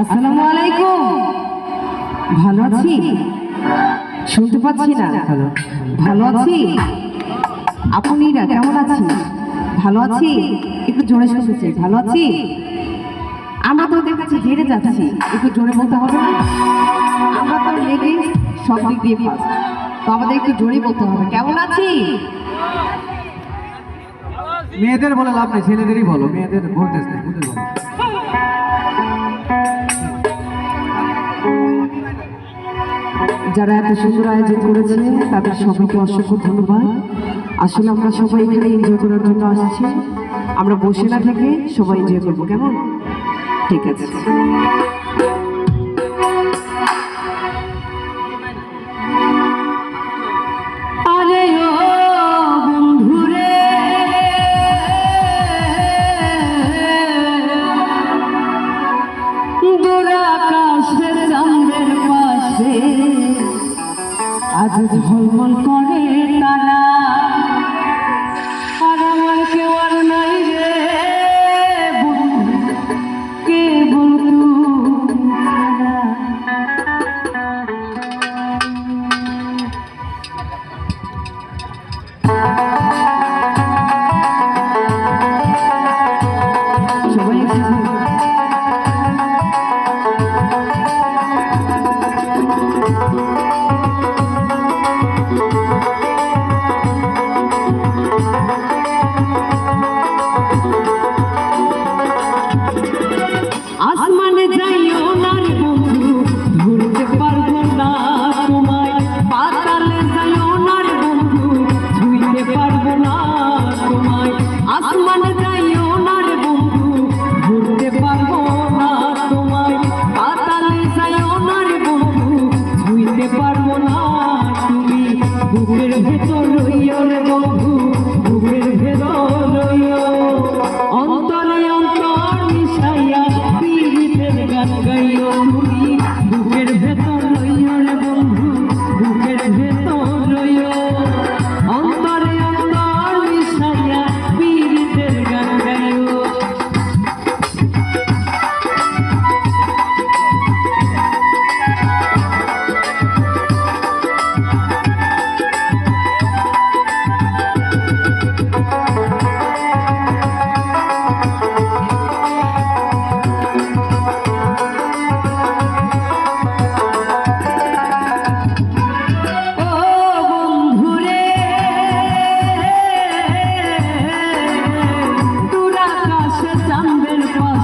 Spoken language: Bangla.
আসসালামু আলাইকুম। ভালো আছি? শুনতে পাচ্ছি না। ভালো আছি। আপনিরা কেমন আছি ভালো আছি। একটু জোরে শুনতে চাই ভালো আছি? আমরা তো ওদের কাছে হেরে যাচ্ছি। একটু জোরে বলতে হবে না? আমরা তো লেডিস সব দিক দিয়ে ফার্স্ট তো আমাদের একটু জোরে বলতে হবে। কেমন আছি। মেয়েদের বলে লাভ নেই ছেলেদেরই বলো। মেয়েদের ভোল্টেজ নেই ওদের যারা এত সুন্দর আয়োজন করেছে, তাদের সবাইকে অসংখ্য ধন্যবাদ। আসলে আমরা সবাই এখানে এনজয় করার জন্য আসছি। আমরা বসে না থেকে সবাই এনজয় করব, কেমন? ঠিক আছে। Dura আজ ঝলমল করে তারা। আর আমার কেউ আর নাই রে কে বলতু সবাই আসমানে যাইও নারী বন্ধু ভুলতে পারব না তোমায়। পাতালে যাইও বন্ধু ধুইতে পারব না তোমায়। আসমানে যাইও নারী বন্ধু ভুলতে পারব না তোমায়। পাতালে যাইও নারী বন্ধু ধুইতে পারব না তুমি। ভেতর রইও